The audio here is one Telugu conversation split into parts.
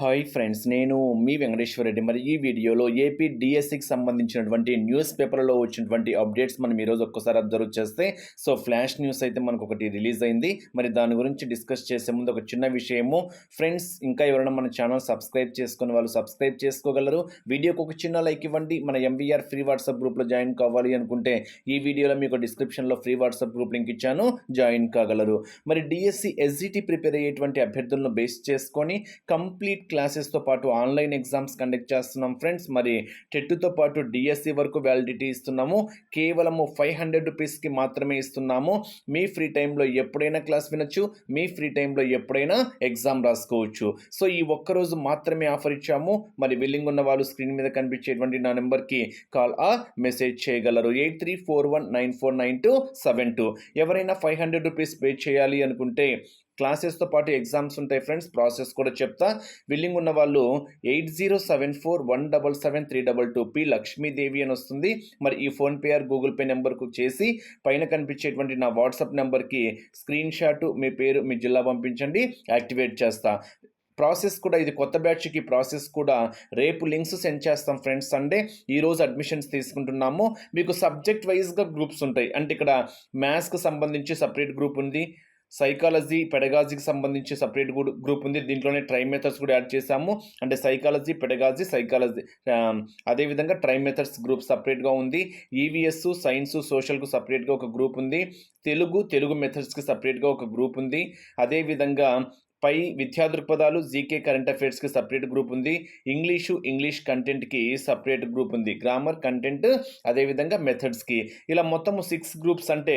హాయ్ ఫ్రెండ్స్ నేను మీ వెంకటేశ్వర రెడ్డి. మరి ఈ వీడియోలో ఏపీ డిఎస్సికి సంబంధించినటువంటి న్యూస్ పేపర్లో వచ్చినటువంటి అప్డేట్స్ మనం ఈరోజు ఒక్కసారి అబ్జర్వ్ చేస్తే సో ఫ్లాష్ న్యూస్ అయితే మనకు ఒకటి రిలీజ్ అయింది. మరి దాని గురించి డిస్కస్ చేసే ముందు ఒక చిన్న విషయము. ఫ్రెండ్స్ ఇంకా ఎవరైనా మన ఛానల్ సబ్స్క్రైబ్ చేసుకుని వాళ్ళు సబ్స్క్రైబ్ చేసుకోగలరు. వీడియోకి ఒక చిన్న లైక్ ఇవ్వండి. మన ఎంవీఆర్ ఫ్రీ వాట్సాప్ గ్రూప్లో జాయిన్ కావాలి అనుకుంటే ఈ వీడియోలో మీకు డిస్క్రిప్షన్లో ఫ్రీ వాట్సాప్ గ్రూప్ లింక్ ఇచ్చాను. జాయిన్ కాగలరు. మరి డిఎస్సి ఎస్జిటి ప్రిపేర్ అయ్యేటువంటి అభ్యర్థులను బేస్ చేసుకొని కంప్లీట్ క్లాసెస్తో పాటు ఆన్లైన్ ఎగ్జామ్స్ కండక్ట్ చేస్తున్నాం ఫ్రెండ్స్. మరి టెట్తో పాటు డిఎస్సి వరకు వ్యాలిడిటీ ఇస్తున్నాము. కేవలము ఫైవ్ హండ్రెడ్ రూపీస్కి మాత్రమే ఇస్తున్నాము. మీ ఫ్రీ టైంలో ఎప్పుడైనా క్లాస్ వినొచ్చు. మీ ఫ్రీ టైంలో ఎప్పుడైనా ఎగ్జామ్ రాసుకోవచ్చు. సో ఈ ఒక్కరోజు మాత్రమే ఆఫర్ ఇచ్చాము. మరి విల్లింగ్ ఉన్న వాళ్ళు స్క్రీన్ మీద కనిపించేటువంటి నా నెంబర్కి కాల్ ఆ మెసేజ్ చేయగలరు. Eight three four one nine four nine two seven two. ఎవరైనా ఫైవ్ హండ్రెడ్ రూపీస్ పే చేయాలి అనుకుంటే క్లాసెస్తో పాటు ఎగ్జామ్స్ ఉంటాయి ఫ్రెండ్స్ ప్రాసెస్ కూడా చెప్తా. విల్లింగ్ ఉన్న వాళ్ళు eight zero seven four one double seven three double two P Lakshmidevi అని వస్తుంది. మరి ఈ ఫోన్పే ఆర్ గూగుల్ పే నెంబర్కు చేసి పైన కనిపించేటువంటి నా వాట్సాప్ నెంబర్కి స్క్రీన్ షాట్ మీ పేరు మీ జిల్లా పంపించండి యాక్టివేట్ చేస్తా. ప్రాసెస్ కూడా ఇది కొత్త బ్యాచ్కి ప్రాసెస్ కూడా రేపు లింక్స్ సెండ్ చేస్తాం ఫ్రెండ్స్ సండే. ఈరోజు అడ్మిషన్స్ తీసుకుంటున్నాము. మీకు సబ్జెక్ట్ వైజ్గా గ్రూప్స్ ఉంటాయి. అంటే ఇక్కడ మ్యాథ్స్కి సంబంధించి సపరేట్ గ్రూప్ ఉంది. సైకాలజీ పెడగాజీకి సంబంధించి సపరేట్ గ్రూప్ ఉంది. దీంట్లోనే ట్రై మెథడ్స్ కూడా యాడ్ చేశాము. అంటే సైకాలజీ పెడగాజీ సైకాలజీ అదేవిధంగా ట్రై మెథడ్స్ గ్రూప్ సపరేట్గా ఉంది. ఈవీఎస్ సైన్స్ సోషల్కు సపరేట్గా ఒక గ్రూప్ ఉంది. తెలుగు తెలుగు మెథడ్స్కి సపరేట్గా ఒక గ్రూప్ ఉంది. అదేవిధంగా పై విద్యా దృక్పథాలు జీకే కరెంట్ అఫైర్స్కి సపరేట్ గ్రూప్ ఉంది. ఇంగ్లీషు ఇంగ్లీష్ కంటెంట్కి సపరేట్ గ్రూప్ ఉంది. గ్రామర్ కంటెంట్ అదేవిధంగా మెథడ్స్కి ఇలా మొత్తము సిక్స్ గ్రూప్స్ అంటే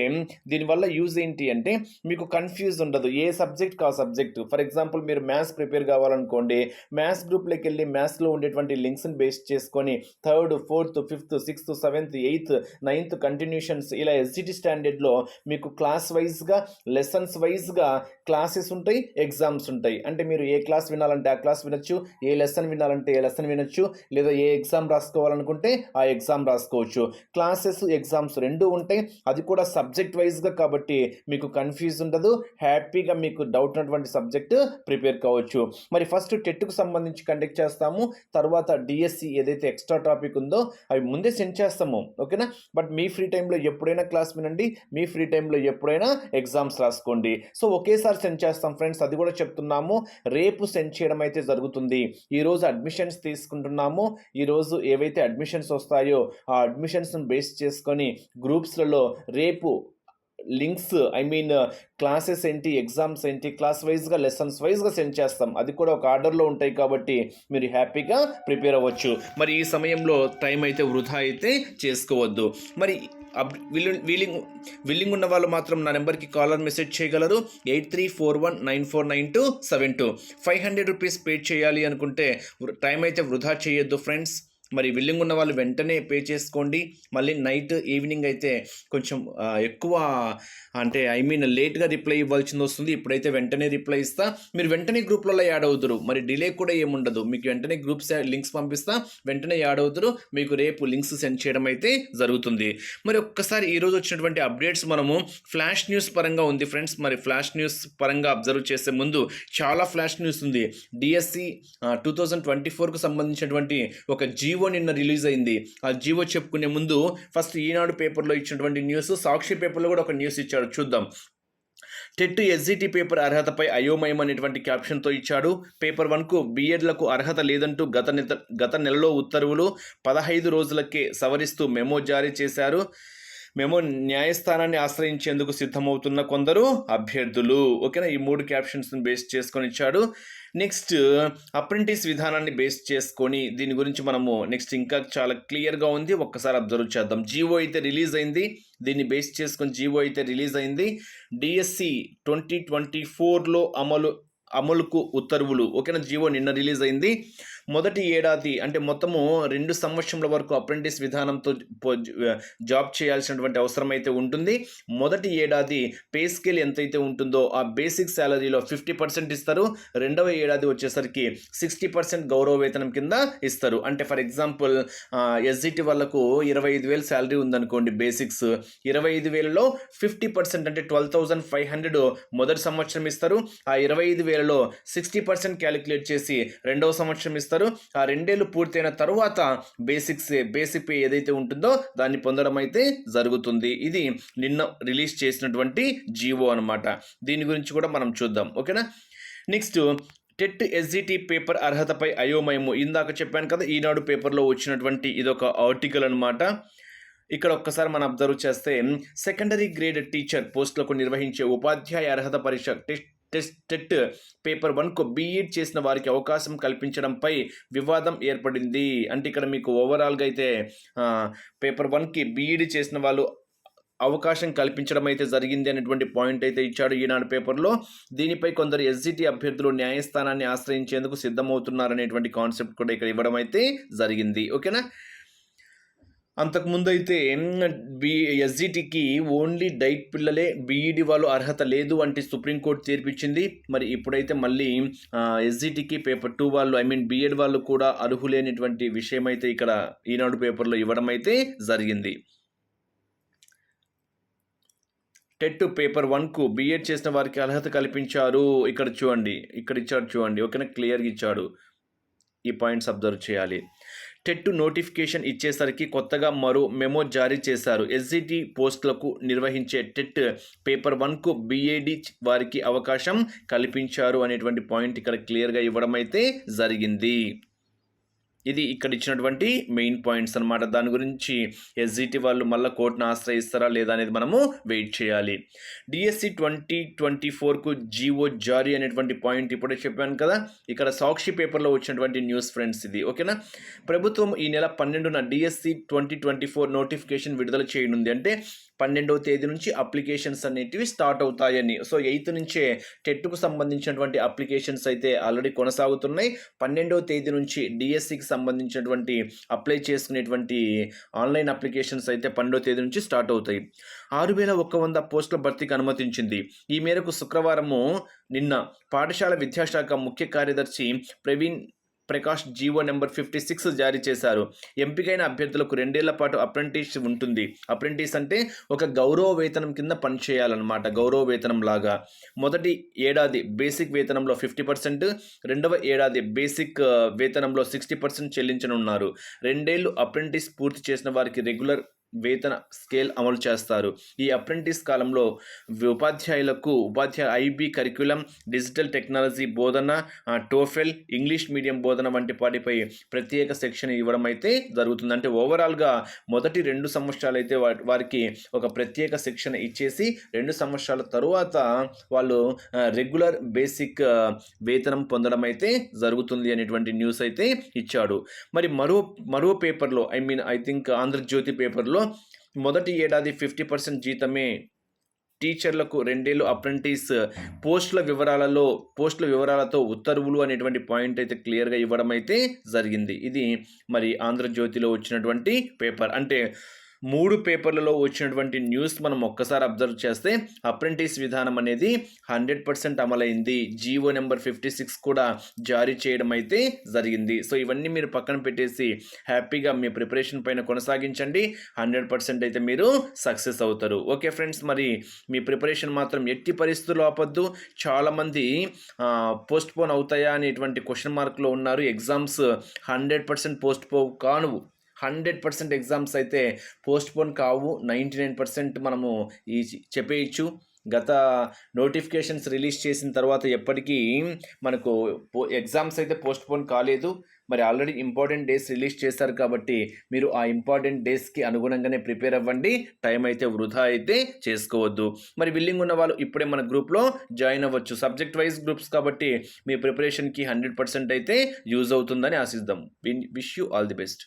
దీనివల్ల యూజ్ ఏంటి అంటే మీకు కన్ఫ్యూజ్ ఉండదు. ఏ సబ్జెక్ట్ కా సబ్జెక్ట్ ఫర్ ఎగ్జాంపుల్ మీరు మ్యాథ్స్ ప్రిపేర్ కావాలనుకోండి మ్యాథ్స్ గ్రూప్లోకి వెళ్ళి మ్యాథ్స్లో ఉండేటువంటి లింక్స్ని బేస్ చేసుకొని third fourth fifth sixth seventh eighth ninth continuations ఇలా ఎస్జిటి స్టాండర్డ్లో మీకు క్లాస్ వైజ్గా లెసన్స్ వైజ్గా క్లాసెస్ ఉంటాయి ఎగ్జామ్ ఎగ్జామ్స్ ఉంటాయి. అంటే మీరు ఏ క్లాస్ వినాలంటే ఆ క్లాస్ వినొచ్చు ఏ లెసన్ వినాలంటే ఏ లెసన్ వినొచ్చు లేదా ఏ ఎగ్జామ్ రాసుకోవాలనుకుంటే ఆ ఎగ్జామ్ రాసుకోవచ్చు. క్లాసెస్ ఎగ్జామ్స్ రెండు ఉంటాయి. అది కూడా సబ్జెక్ట్ వైజ్గా కాబట్టి మీకు కన్ఫ్యూజ్ ఉండదు హ్యాపీగా మీకు డౌట్ ఉన్నటువంటి సబ్జెక్ట్ ప్రిపేర్ కావచ్చు. మరి ఫస్ట్ టెట్కు సంబంధించి కండక్ట్ చేస్తాము. తర్వాత డిఎస్సి ఏదైతే ఎక్స్ట్రా టాపిక్ ఉందో అవి ముందే సెండ్ చేస్తాము. ఓకేనా బట్ మీ ఫ్రీ టైంలో ఎప్పుడైనా క్లాస్ వినండి. మీ ఫ్రీ టైంలో ఎప్పుడైనా ఎగ్జామ్స్ రాసుకోండి. సో ఒకేసారి సెండ్ చేస్తాం ఫ్రెండ్స్ అది కూడా చెప్తున్నాము. రేపు సెండ్ చేయడం అయితే జరుగుతుంది ఈరోజు అడ్మిషన్స్ తీసుకుంటున్నాము. ఈరోజు ఏవైతే అడ్మిషన్స్ వస్తాయో ఆ అడ్మిషన్స్ని బేస్ చేసుకొని గ్రూప్స్లలో రేపు లింక్స్ ఐ మీన్ క్లాసెస్ ఏంటి ఎగ్జామ్స్ ఏంటి క్లాస్ వైజ్గా లెసన్స్ వైజ్గా సెండ్ చేస్తాం. అది కూడా ఒక ఆర్డర్లో ఉంటాయి కాబట్టి మీరు హ్యాపీగా ప్రిపేర్ అవ్వచ్చు. మరి ఈ సమయంలో టైం అయితే వృధా అయితే చేసుకోవద్దు. మరి విల్లింగ్ విల్లింగ్ విల్లింగ్ ఉన్న వాళ్ళు మాత్రం నా నెంబర్కి కాలర్ మెసేజ్ చేయగలరు. Eight three four one nine four nine two seven two. Five hundred rupees pay చేయాలి అనుకుంటే టైం అయితే వృధా చేయొద్దు ఫ్రెండ్స్. మరి విల్లింగ్ ఉన్న వాళ్ళు వెంటనే పే చేసుకోండి. మళ్ళీ నైట్ ఈవినింగ్ అయితే కొంచెం ఎక్కువ అంటే ఐ మీన్ లేట్గా రిప్లై ఇవ్వాల్సింది వస్తుంది. ఇప్పుడైతే వెంటనే రిప్లై ఇస్తా. మీరు వెంటనే గ్రూప్లలో యాడ్ అవుతారు మరి డిలే కూడా ఏముండదు. మీకు వెంటనే గ్రూప్స్ లింక్స్ పంపిస్తా. వెంటనే యాడ్ అవుతారు మీకు రేపు లింక్స్ సెండ్ చేయడం అయితే జరుగుతుంది. మరి ఒక్కసారి ఈరోజు వచ్చినటువంటి అప్డేట్స్ మనము ఫ్లాష్ న్యూస్ పరంగా ఉంది ఫ్రెండ్స్ మరి ఫ్లాష్ న్యూస్ పరంగా అబ్జర్వ్ చేసే ముందు చాలా ఫ్లాష్ న్యూస్ ఉంది. డిఎస్సి టూ థౌజండ్ ట్వంటీ ఫోర్కు సంబంధించినటువంటి ఒక జీవో నిన్న రిలీజ్ అయింది. ఆ జీవో చెప్పుకునే ముందు ఫస్ట్ ఈనాడు పేపర్లో ఇచ్చినటువంటి న్యూస్ సాక్షి పేపర్లో కూడా ఒక న్యూస్ ఇచ్చాడు. చూద్దాం. టెట్ ఎస్జిటి పేపర్ అర్హతపై అయోమయం అనేటువంటి క్యాప్షన్తో ఇచ్చాడు. పేపర్ వన్కు బీఎడ్లకు అర్హత లేదంటూ గత నెత గత నెలలో ఉత్తర్వులు పదహైదు రోజులకే సవరిస్తూ మెమో జారీ చేశారు. మేము న్యాయస్థానాన్ని ఆశ్రయించేందుకు సిద్ధమవుతున్న కొందరు అభ్యర్థులు. ఓకేనా? ఈ మూడు క్యాప్షన్స్ని బేస్ చేసుకొని ఇచ్చాడు. నెక్స్ట్ అప్రెంటిస్ విధానాన్ని బేస్ చేసుకొని దీని గురించి మనము నెక్స్ట్ ఇంకా చాలా క్లియర్గా ఉంది. ఒక్కసారి అబ్జర్వ్ చేద్దాం. జీవో అయితే రిలీజ్ అయింది. దీన్ని బేస్ చేసుకొని జీవో అయితే రిలీజ్ అయింది. డిఎస్సి ట్వంటీ ట్వంటీ ఫోర్లో అమలు అమలుకు ఉత్తర్వులు. ఓకేనా? జీవో నిన్న రిలీజ్ అయింది. మొదటి ఏడాది అంటే మొత్తము రెండు సంవత్సరముల వరకు అప్రెంటిస్ విధానంతో జాబ్ చేయాల్సినటువంటి అవసరం అయితే ఉంటుంది. మొదటి ఏడాది పే స్కేల్ ఎంతైతే ఉంటుందో ఆ బేసిక్ శాలరీలో ఫిఫ్టీ పర్సెంట్ ఇస్తారు. రెండవ ఏడాది వచ్చేసరికి సిక్స్టీ పర్సెంట్ గౌరవ వేతనం కింద ఇస్తారు. అంటే ఫర్ ఎగ్జాంపుల్ ఎస్జిటి వాళ్ళకు ఇరవై ఐదు వేలు శాలరీ ఉందనుకోండి బేసిక్స్. ఇరవై ఐదు వేలలో ఫిఫ్టీ పర్సెంట్ అంటే ట్వెల్వ్ థౌజండ్ ఫైవ్ హండ్రెడ్ మొదటి సంవత్సరం ఇస్తారు. ఆ ఇరవై ఐదు వేలలో సిక్స్టీ పర్సెంట్ క్యాలిక్యులేట్ చేసి రెండవ సంవత్సరం ఇస్తారు. ఆ రెండేళ్ళు పూర్తయిన తర్వాత బేసిక్స్ బేసిక్ పే ఏదైతే ఉంటుందో దాన్ని పొందడం అయితే జరుగుతుంది. ఇది నిన్న రిలీజ్ చేసినటువంటి జీవో అనమాట దీని గురించి కూడా మనం చూద్దాం. ఓకేనా? నెక్స్ట్ టెట్ ఎస్జిటి పేపర్ అర్హతపై అయోమయము. ఇందాక చెప్పాను కదా ఈనాడు పేపర్లో వచ్చినటువంటి ఇదొక ఆర్టికల్ అన్నమాట. ఇక్కడ ఒక్కసారి మనం అబ్జర్వ్ చేస్తే సెకండరీ గ్రేడ్ టీచర్ పోస్టులకు నిర్వహించే ఉపాధ్యాయ అర్హత పరీక్ష టెస్ట్ టెస్ట్ టెట్ పేపర్ వన్కు బీఈడ్ చేసిన వారికి అవకాశం కల్పించడంపై వివాదం ఏర్పడింది. అంటే ఇక్కడ మీకు ఓవరాల్గా అయితే పేపర్ వన్కి బీఈడి చేసిన వాళ్ళు అవకాశం కల్పించడం అయితే జరిగింది అనేటువంటి పాయింట్ అయితే ఇచ్చాడు ఈనాడు పేపర్లో. దీనిపై కొందరు ఎస్జిటి అభ్యర్థులు న్యాయస్థానాన్ని ఆశ్రయించేందుకు సిద్ధమవుతున్నారనేటువంటి కాన్సెప్ట్ కూడా ఇక్కడ ఇవ్వడం అయితే జరిగింది. ఓకేనా? అంతకుముందు అయితే బి ఎస్జిటికి ఓన్లీ డైట్ పిల్లలే బీఈడి వాళ్ళు అర్హత లేదు అంటే సుప్రీంకోర్టు తీర్పిచ్చింది. మరి ఇప్పుడైతే మళ్ళీ ఎస్జిటికి పేపర్ టూ వాళ్ళు ఐ మీన్ బీఎడ్ వాళ్ళు కూడా అర్హులేనిటువంటి విషయం అయితే ఇక్కడ ఈనాడు పేపర్లో ఇవ్వడం అయితే జరిగింది. టెట్ పేపర్ వన్కు బీఎడ్ చేసిన వారికి అర్హత కల్పించారు. ఇక్కడ చూడండి ఇక్కడ ఇచ్చాడు చూడండి ఓకేనా? క్లియర్గా ఇచ్చాడు. ఈ పాయింట్స్ అబ్జర్వ్ చేయాలి. టెట్ నోటిఫికేషన్ ఇచ్చేసరికి కొత్తగా మరో మెమో జారీ చేశారు. ఎస్జిటి పోస్టులకు నిర్వహించే టెట్ పేపర్ వన్కు బీఏడి వారికి అవకాశం కల్పించారు అనేటువంటి పాయింట్ ఇక్కడ క్లియర్గా ఇవ్వడం అయితే జరిగింది. ఇది ఇక్కడ ఇచ్చినటువంటి మెయిన్ పాయింట్స్ అనమాట దాని గురించి ఎస్జిటి వాళ్ళు మళ్ళీ కోర్టును ఆశ్రయిస్తారా లేదా అనేది మనము వెయిట్ చేయాలి. డిఎస్సి ట్వంటీ ట్వంటీ ఫోర్కు జీవో జారీ అనేటువంటి పాయింట్ ఇప్పుడే చెప్పాను కదా. ఇక్కడ సాక్షి పేపర్లో వచ్చినటువంటి న్యూస్ ఫ్రెండ్స్ ఇది. ఓకేనా ప్రభుత్వం ఈ నెల పన్నెండున DSC twenty twenty four notification విడుదల చేయనుంది. అంటే పన్నెండవ తేదీ నుంచి అప్లికేషన్స్ అనేటివి స్టార్ట్ అవుతాయని. సో ఎయిత్ నుంచే టెట్కు సంబంధించినటువంటి అప్లికేషన్స్ అయితే ఆల్రెడీ కొనసాగుతున్నాయి. పన్నెండవ తేదీ నుంచి డిఎస్సికి సంబంధించినటువంటి అప్లై చేసుకునేటువంటి ఆన్లైన్ అప్లికేషన్స్ అయితే పన్నెండవ తేదీ నుంచి స్టార్ట్ అవుతాయి. ఆరు వేల ఒక్క వంద పోస్టుల భర్తీకి అనుమతించింది. ఈ మేరకు శుక్రవారము నిన్న పాఠశాల విద్యాశాఖ ముఖ్య కార్యదర్శి Praveen Prakash GO number fifty six జారీ చేశారు. ఎంపికైన అభ్యర్థులకు రెండేళ్ళ పాటు అప్రెంటిస్ ఉంటుంది. అప్రెంటిస్ అంటే ఒక గౌరవ వేతనం కింద పనిచేయాలన్నమాట. గౌరవ వేతనం లాగా. మొదటి ఏడాది బేసిక్ వేతనంలో ఫిఫ్టీ పర్సెంట్ రెండవ ఏడాది బేసిక్ వేతనంలో సిక్స్టీ పర్సెంట్ చెల్లించనున్నారు. రెండేళ్ళు అప్రెంటిస్ పూర్తి చేసిన వారికి రెగ్యులర్ వేతన స్కేల్ అమలు చేస్తారు. ఈ అప్రెంటిస్ కాలంలో ఉపాధ్యాయులకు ఉపాధ్యాయ ఐబీ కరిక్యులం డిజిటల్ టెక్నాలజీ బోధన టోఫెల్ ఇంగ్లీష్ మీడియం బోధన వంటి వాటిపై ప్రత్యేక శిక్షణ ఇవ్వడం అయితే జరుగుతుంది. అంటే ఓవరాల్గా మొదటి రెండు సంవత్సరాలు అయితే వారికి ఒక ప్రత్యేక శిక్షణ ఇచ్చేసి రెండు సంవత్సరాల తరువాత వాళ్ళు రెగ్యులర్ బేసిక్ వేతనం పొందడం అయితే జరుగుతుంది అనేటువంటి న్యూస్ అయితే ఇచ్చాడు. మరి మరో మరో పేపర్లో I mean I think Andhra Jyothy పేపర్లో మొదటి ఏడాది ఫిఫ్టీ పర్సెంట్ జీతమే టీచర్లకు రెండేళ్ళు అప్రెంటిస్. పోస్టుల వివరాలలో పోస్టుల వివరాలతో ఉత్తర్వులు అనేటువంటి పాయింట్ అయితే క్లియర్గా ఇవ్వడం అయితే జరిగింది. ఇది మరి ఆంధ్రజ్యోతిలో వచ్చినటువంటి పేపర్. అంటే మూడు పేపర్లలో వచ్చినటువంటి న్యూస్ మనం ఒక్కసారి అబ్జర్వ్ చేస్తే అప్రెంటిస్ విధానం అనేది హండ్రెడ్ పర్సెంట్ అమలైంది. జీవో నెంబర్ ఫిఫ్టీ సిక్స్ కూడా జారీ చేయడం అయితే జరిగింది. సో ఇవన్నీ మీరు పక్కన పెట్టేసి హ్యాపీగా మీ ప్రిపరేషన్ పైన కొనసాగించండి. హండ్రెడ్ పర్సెంట్ అయితే మీరు సక్సెస్ అవుతారు. ఓకే ఫ్రెండ్స్ మరి మీ ప్రిపరేషన్ మాత్రం ఎట్టి పరిస్థితుల్లో ఆపొద్దు. చాలామంది పోస్ట్ పోన్ అవుతాయా అనేటువంటి క్వశ్చన్ మార్క్లో ఉన్నారు. ఎగ్జామ్స్ హండ్రెడ్ పర్సెంట్ పోస్ట్ పో కాను హండ్రెడ్ పర్సెంట్ ఎగ్జామ్స్ అయితే పోస్ట్పోన్ కావు. నైంటీ నైన్ పర్సెంట్ మనము ఈ చెప్పేయచ్చు. గత నోటిఫికేషన్స్ రిలీజ్ చేసిన తర్వాత ఎప్పటికీ మనకు పో ఎగ్జామ్స్ అయితే పోస్ట్పోన్ కాలేదు. మరి ఆల్రెడీ ఇంపార్టెంట్ డేస్ రిలీజ్ చేశారు కాబట్టి మీరు ఆ ఇంపార్టెంట్ డేస్కి అనుగుణంగానే ప్రిపేర్ అవ్వండి. టైం అయితే వృధా అయితే చేసుకోవద్దు. మరి విల్లింగ్ ఉన్న వాళ్ళు ఇప్పుడే మన గ్రూప్లో జాయిన్ అవ్వచ్చు. సబ్జెక్ట్ వైజ్ గ్రూప్స్ కాబట్టి మీ ప్రిపరేషన్కి హండ్రెడ్ పర్సెంట్ అయితే యూజ్ అవుతుందని ఆశిద్దాం. Wish you all the best.